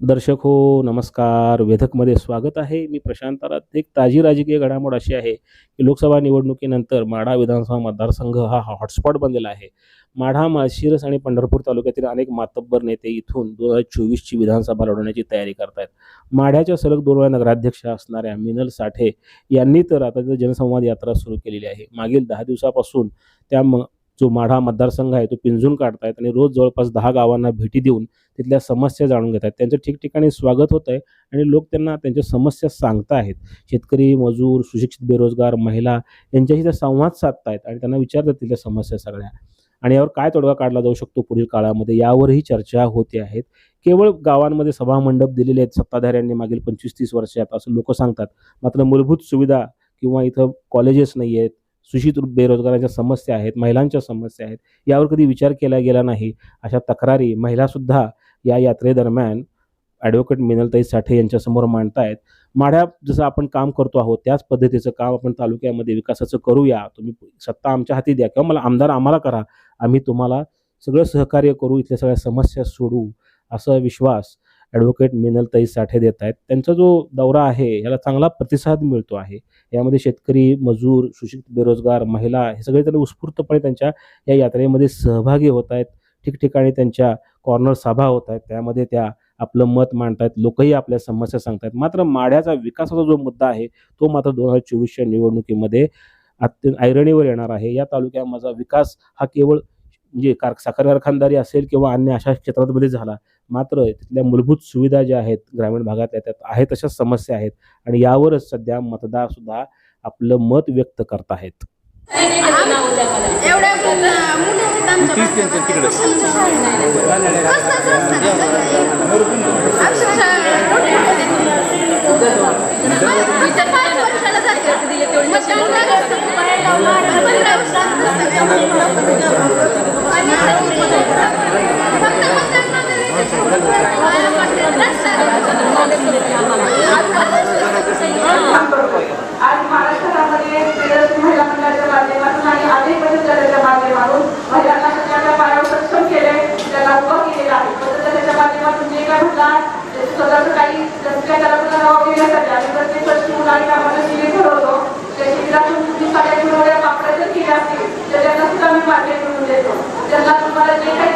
दर्शक हो नमस्कार. वेधकमध्ये स्वागत आहे. मी प्रशांत आरात एक ताजी राजकीय घडामोड अशी आहे की लोकसभा निवडणुकीनंतर माढा विधानसभा मतदारसंघ हा हॉटस्पॉट बनलेला आहे. माढा माळशिरस आणि पंढरपूर तालुक्यातील अनेक मातब्बर नेते इथून दोन हजार चोवीसची विधानसभा लढवण्याची तयारी करतायत. माढ्याच्या सलग दोन वेळा नगराध्यक्ष असणाऱ्या मिनल साठे यांनी तर आता जनसंवाद यात्रा सुरू केलेली आहे. मागील दहा दिवसापासून त्या म जो माढा मतदारसंघ आहे तो पिंजून काढतायत आणि रोज जवळपास दहा गावांना भेटी देऊन तिथल्या समस्या जाणून घेत आहेत त्यांचं ठिकठिकाणी स्वागत होत आहे आणि लोक त्यांना त्यांच्या समस्या सांगताहेत शेतकरी मजूर सुशिक्षित बेरोजगार महिला यांच्याशी त्या संवाद साधतायत आणि त्यांना विचारतात तिथल्या समस्या सगळ्या. आणि यावर काय तोडगा काढला जाऊ शकतो पुढील काळामध्ये यावरही चर्चा होते आहेत. केवळ गावांमध्ये सभामंडप दिलेले आहेत सत्ताधाऱ्यांनी मागील पंचवीस तीस वर्षात असं लोक सांगतात. मात्र मूलभूत सुविधा किंवा इथं कॉलेजेस नाही आहेत सुशिक्षित बेरोजगारांच्या समस्या आहेत महिलांच्या समस्या आहेत यावर कधी विचार केला गेला नाही अशा तक्रारी महिलासुद्धा या यात्रेदरम्यान ॲडव्होकेट मिनलताई साठे यांच्यासमोर मांडतायत. माढ्या जसं आपण काम करतो आहोत त्याच पद्धतीचं काम आपण तालुक्यामध्ये विकासाचं करूया. तुम्ही सत्ता आमच्या हाती द्या किंवा मला आमदार आम्हाला करा. आम्ही तुम्हाला सगळं सहकार्य करू इथल्या सगळ्या समस्या सोडू असा विश्वास ॲडव्होकेट मिनलताई साठे देत आहेत. त्यांचा जो दौरा आहे याला चांगला प्रतिसाद मिळतो आहे. यामध्ये शेतकरी मजूर सुशिक्षित बेरोजगार महिला हे सगळे त्यांनी उत्स्फूर्तपणे त्यांच्या या यात्रेमध्ये सहभागी होत आहेत. ठिकठिकाणी त्यांच्या कॉर्नर सभा होत आहेत. त्यामध्ये त्या आपलं मत मांडतायत. लोकही आपल्या समस्या सांगतायत. मात्र माढ्याचा विकासाचा जो मुद्दा आहे तो मात्र दोन हजार चोवीसच्या निवडणुकीमध्ये अत्यंत ऐरणीवर येणार आहे. या तालुक्याचा विकास हा केवळ म्हणजे कार साखर कारखानदारी असेल किंवा अन्य अशा क्षेत्रामध्ये झाला मात्र तिथल्या मूलभूत सुविधा ज्या आहेत ग्रामीण भागातल्या त्यात आहेत तशाच समस्या आहेत आणि यावरच सध्या मतदार सुद्धा आपलं मत व्यक्त करत आहेत. कलाकारांना देण्यासाठी आम्ही प्रत्येक वर्षी मुलांनी आम्हाला शिबिर ठरवतो. त्या शिबिरातून तुम्ही सगळ्या किलोऱ्या पापड्या जर केल्या असतील तर त्यांना सुद्धा आम्ही मार्केट करून देतो. त्यांना तुम्हाला जे काही